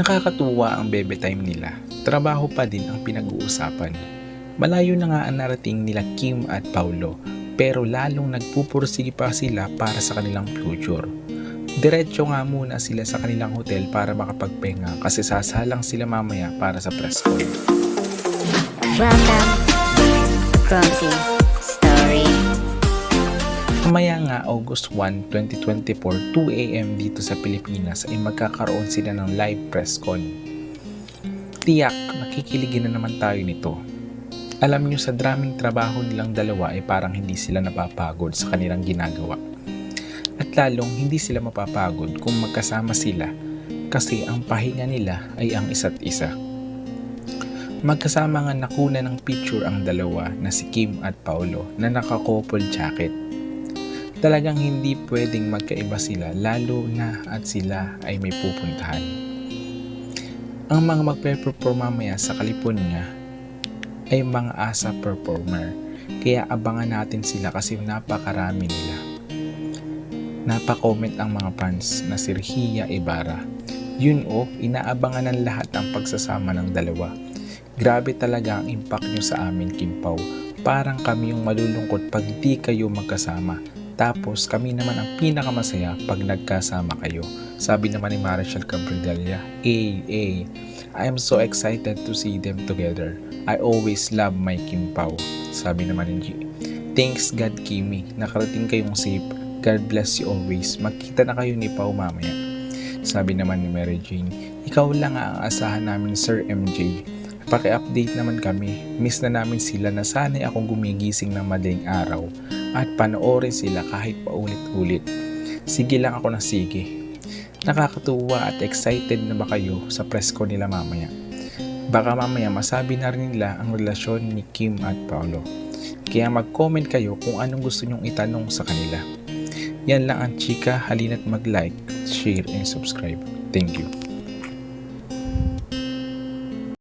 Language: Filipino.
Nakakatuwa ang bebe time nila. Trabaho pa din ang pinag-uusapan. Malayo na nga ang narating nila Kim at Paulo pero lalong nagpupursige pa sila para sa kanilang future. Diretso nga muna sila sa kanilang hotel para makapagpahinga kasi sasalang sila mamaya para sa press con. Welcome Clumsy. Mamaya nga August 1, 2024, 2am dito sa Pilipinas ay magkakaroon sila ng live press con. Tiyak, nakikiligin na naman tayo nito. Alam nyo sa draming trabaho nilang dalawa ay parang hindi sila napapagod sa kanilang ginagawa. At lalong hindi sila mapapagod kung magkasama sila kasi ang pahinga nila ay ang isa't isa. Magkasama nga nakuna ng picture ang dalawa na si Kim at Paolo na naka-couple jacket. Talagang hindi pwedeng magkaiba sila lalo na at sila ay may pupuntahan. Ang mga magpe-perform mamaya sa California ay mga asa performer kaya abangan natin sila kasi napakarami nila. Napa-comment ang mga fans na si Rhia Ibarra. Yun o, inaabangan ng lahat ang pagsasama ng dalawa. Grabe talaga ang impact nyo sa amin, Kim. Parang kami yung malulungkot pag di kayo magkasama. Tapos kami naman ang pinakamasaya pag nagkasama kayo. Sabi naman ni Marichal Cabredelia, Ay, ay, I am so excited to see them together. I always love my Kim Pao. Sabi naman ni G. Thanks God, Kimi. Nakarating kayong safe. God bless you always. Magkita na kayo ni Pao mamaya. Sabi naman ni Mary Jane, ikaw lang ang asahan namin Sir MJ. Paki-update naman kami. Miss na namin sila na sana'y akong gumigising ng madaling araw at panoorin sila kahit paulit-ulit. Sige lang ako na sige. Nakakatuwa at excited na ba kayo sa press ko nila mamaya? Baka mamaya masabi na rin nila ang relasyon ni Kim at Paolo. Kaya mag-comment kayo kung anong gusto nyong itanong sa kanila. Yan lang ang chika, halina't mag-like, share, and subscribe. Thank you.